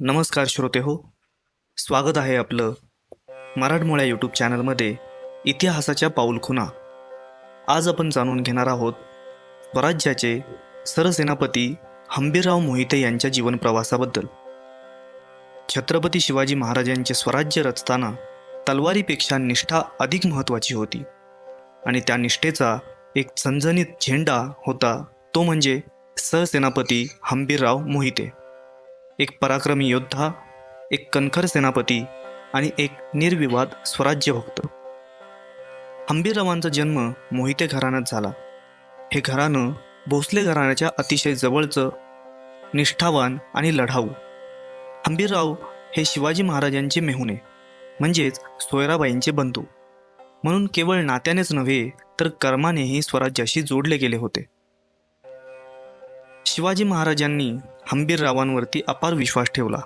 नमस्कार श्रोते हो. स्वागत आहे आपलं मराठमोळ्या यूट्यूब चॅनलमध्ये इतिहासाच्या पाऊलखुणा आज आपण जाणून घेणार आहोत स्वराज्याचे सरसेनापती हंबीरराव मोहिते यांच्या जीवनप्रवासाबद्दल छत्रपती शिवाजी महाराजांचे स्वराज्य रचताना तलवारीपेक्षा निष्ठा अधिक महत्त्वाची होती आणि त्या निष्ठेचा एक झणझणीत झेंडा होता तो म्हणजे सरसेनापती हंबीरराव मोहिते. एक पराक्रमी योद्धा एक कणखर सेनापती आणि एक निर्विवाद स्वराज्यभक्त हंबीररावांचा जन्म मोहिते घराण्यात झाला. हे घराणं भोसले घराण्याच्या अतिशय जवळचं निष्ठावान आणि लढाऊ. हंबीरराव हे शिवाजी महाराजांचे मेहुणे म्हणजेच सोयराबाईंचे बंधू. म्हणून केवळ नात्यानेच नव्हे तर कर्मानेही स्वराज्याशी जोडले गेले होते. शिवाजी महाराजांनी हंबीररावांवरती अपार विश्वास ठेवला.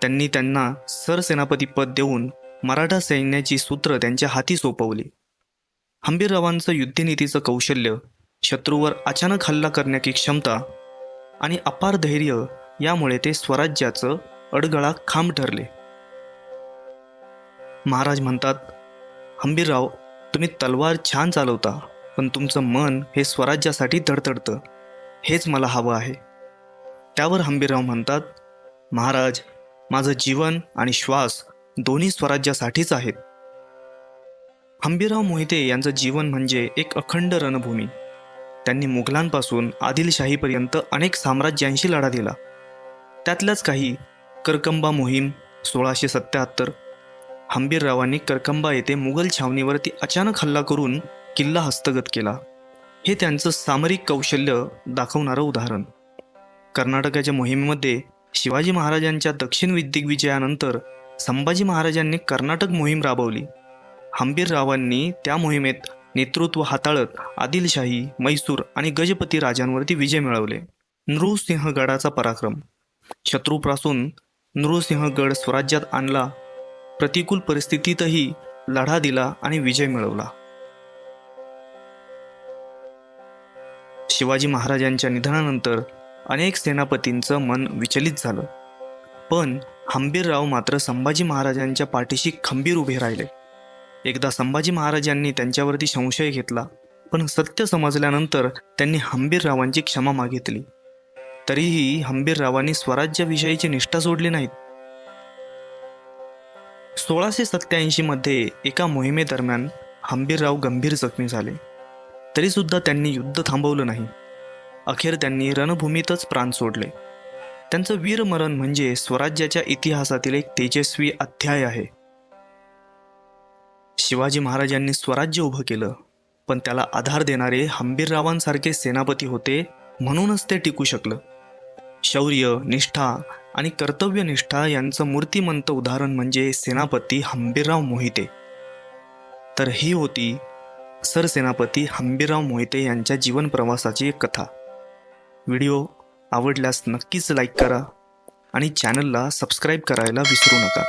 त्यांनी त्यांना सरसेनापती पद देऊन मराठा सैन्याची सूत्र त्यांच्या हाती सोपवली. हंबीररावांचं युद्धनीतीचं कौशल्य शत्रूवर अचानक हल्ला करण्याची क्षमता आणि अपार धैर्य यामुळे ते स्वराज्याचं अडगळा खांब ठरले. महाराज म्हणतात हंबीरराव तुम्ही तलवार छान चालवता पण तुमचं मन हे स्वराज्यासाठी धडधडतं हेच मला हवं आहे. त्यावर हंबीरराव म्हणतात महाराज माझं जीवन आणि श्वास दोन्ही स्वराज्यासाठीच आहेत. हंबीरराव मोहिते यांचं जीवन म्हणजे एक अखंड रणभूमी. त्यांनी मुघलांपासून आदिलशाहीपर्यंत अनेक साम्राज्यांशी लढा दिला. त्यातल्याच काही करकंबा मोहीम सोळाशे सत्याहत्तर. हंबीररावांनी करकंबा येथे मुघल छावणीवरती अचानक हल्ला करून किल्ला हस्तगत केला. हे त्यांचं सामरिक कौशल्य दाखवणारं उदाहरण. कर्नाटकाच्या मोहिमेमध्ये शिवाजी महाराजांच्या दक्षिण दिग्विजयानंतर संभाजी महाराजांनी कर्नाटक मोहीम राबवली. हंबीररावांनी त्या मोहिमेत नेतृत्व हाताळत आदिलशाही मैसूर आणि गजपती राजांवरती विजय मिळवले. नृसिंहगडाचा पराक्रम. शत्रूपासून नृसिंहगड स्वराज्यात आणला. प्रतिकूल परिस्थितीतही लढा दिला आणि विजय मिळवला. शिवाजी महाराजांच्या निधनानंतर अनेक सेनापतींचं मन विचलित झालं. पण हंबीरराव मात्र संभाजी महाराजांच्या पाठीशी खंबीर उभे राहिले. एकदा संभाजी महाराजांनी त्यांच्यावरती संशय घेतला पण सत्य समजल्यानंतर त्यांनी हंबीररावांची क्षमा मागितली. तरीही हंबीररावांनी स्वराज्याविषयीची निष्ठा सोडली नाहीत. सोळाशे सत्याऐंशीमध्ये एका मोहिमेदरम्यान हंबीरराव गंभीर जखमी झाले. तरीसुद्धा त्यांनी युद्ध थांबवलं नाही. अखेर त्यांनी रणभूमीतच प्राण सोडले. त्यांचं वीरमरण म्हणजे स्वराज्याच्या इतिहासातील एक तेजस्वी अध्याय आहे. शिवाजी महाराजांनी स्वराज्य उभं केलं पण त्याला आधार देणारे हंबीररावांसारखे सेनापती होते म्हणूनच ते टिकू शकलं. शौर्य निष्ठा आणि कर्तव्यनिष्ठा यांचं मूर्तिमंत उदाहरण म्हणजे सेनापती हंबीरराव मोहिते. तर ही होती सरसेनापती हंबीरराव मोहिते यांच्या जीवनप्रवासाची एक कथा. व्हिडिओ आवडल्यास नक्कीच लाईक करा आणि चॅनलला सबस्क्राईब करायला विसरू नका.